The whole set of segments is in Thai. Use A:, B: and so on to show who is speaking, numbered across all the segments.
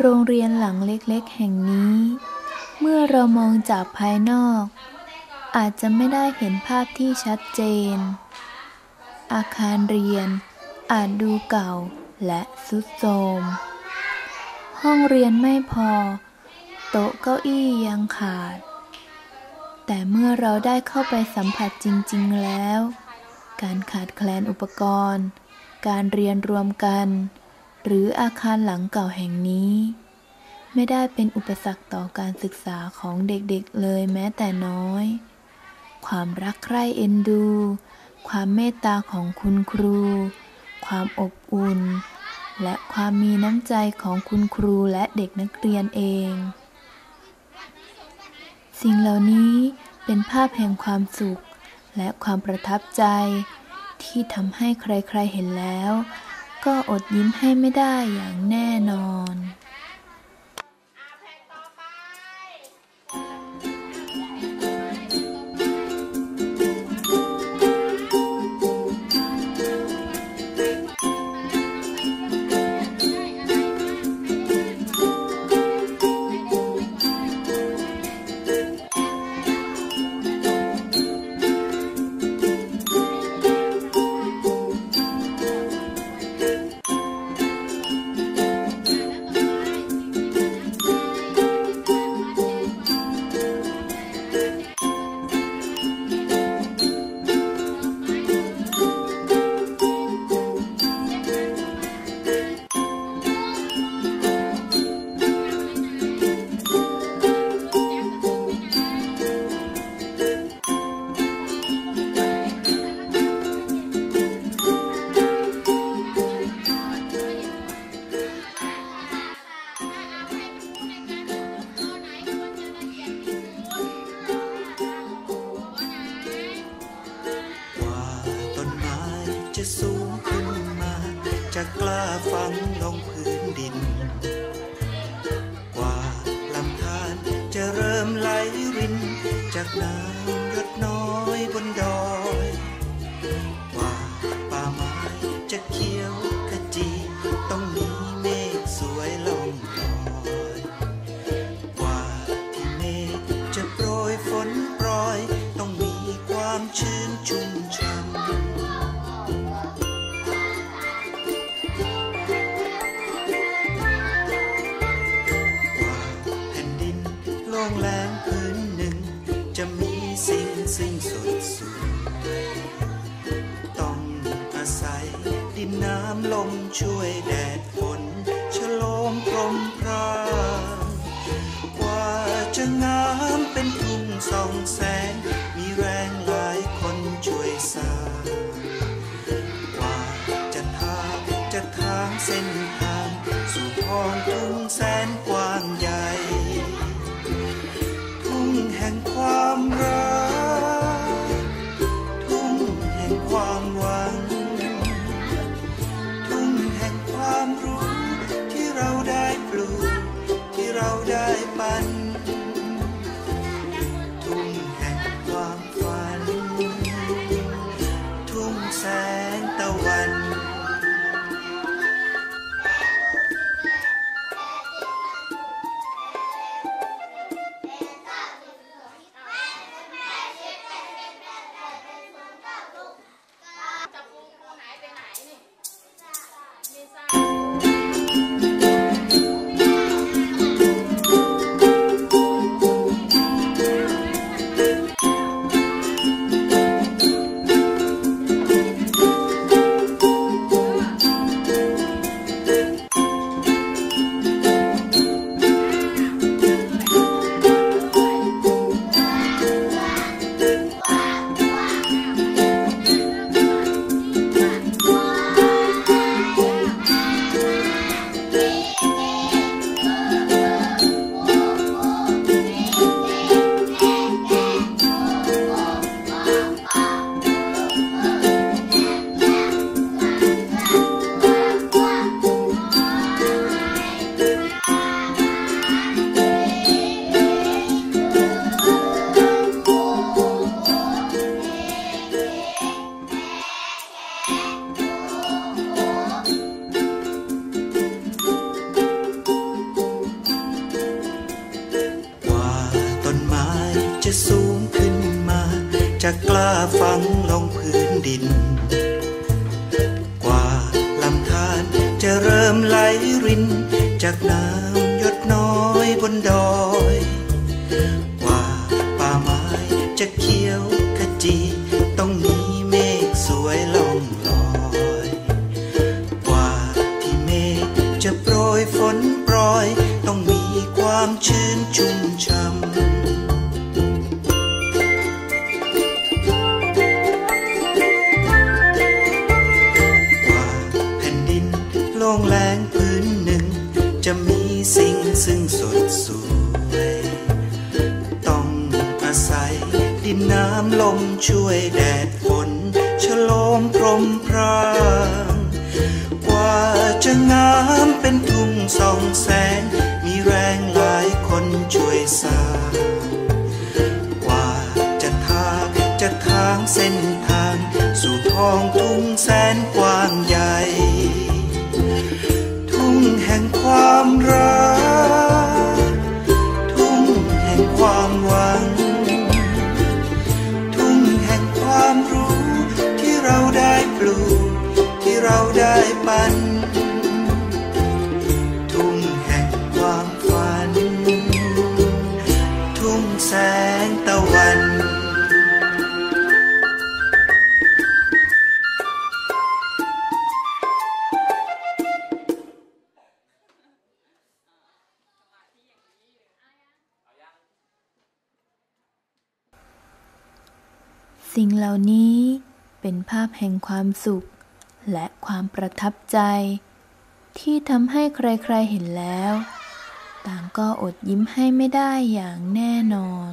A: โรงเรียนหลังเล็กๆ แห่งนี้ เมื่อเรามองจากภายนอก อาจจะไม่ได้เห็นภาพที่ชัดเจน อาคารเรียนอาจดูเก่าและสุดโทรมห้องเรียนไม่พอ โต๊ะเก้าอี้ยังขาด แต่เมื่อเราได้เข้าไปสัมผัสจริง ๆ แล้ว การขาดแคลนอุปกรณ์ การเรียนรวมกัน หรืออาคารหลังเก่าแห่งนี้ ไม่ได้เป็นอุปสรรคต่อการศึกษาของเด็กๆเลยแม้แต่น้อย ความรักใคร่เอ็นดู ความเมตตาของคุณครู ความอบอุ่น และความมีน้ำใจของคุณครูและเด็กนักเรียนเอง สิ่งเหล่านี้เป็นภาพแห่งความสุขและความประทับใจ ที่ทำให้ใครๆเห็นแล้ว ก็อดยิ้มให้ไม่ได้อย่างแน่นอน สูงขึ้นมา จะกล้าฝังลงพื้นดิน กว่าลำธารจะเริ่มไหลรินจากน้ำ ใส ดินน้ำลมช่วยแดดฝนฉลมพรมพรากว่าจะงามเป็นทุ่งสองแสง สูงขึ้นมา จะกล้าฝังลงพื้นดิน กว่าลำธารจะเริ่มไหลริน จากน้ำหยดน้อยบนดอย กว่าป่าไม้จะเขียวขจีต้องมี งแรงพื้นหนึ่ง จะมีสิ่งซึ่งสดสวยต้องอาศัยดินน้ำลมช่วยแดดฝนฉโลมพรมพรางกว่าจะงามเป็นทุ่งสองแสง มีแรงหลายคนช่วยสร้างกว่าจะทางจะทางเส้นทาง สู่ท้องทุ่งแสนกว้างใหญ่ ห่งความรัก ทุ่งแห่งความหวัง ทุ่งแห่งความรู้ที่เราได้ปลูกที่เราได้ปัน
B: สิ่งเหล่านี้เป็นภาพแห่งความสุข และความประทับใจ ที่ทำให้ใครๆเห็นแล้ว ต่างก็อดยิ้มให้ไม่ได้อย่างแน่นอน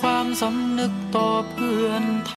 C: ความสำนึกต่อเพื่อน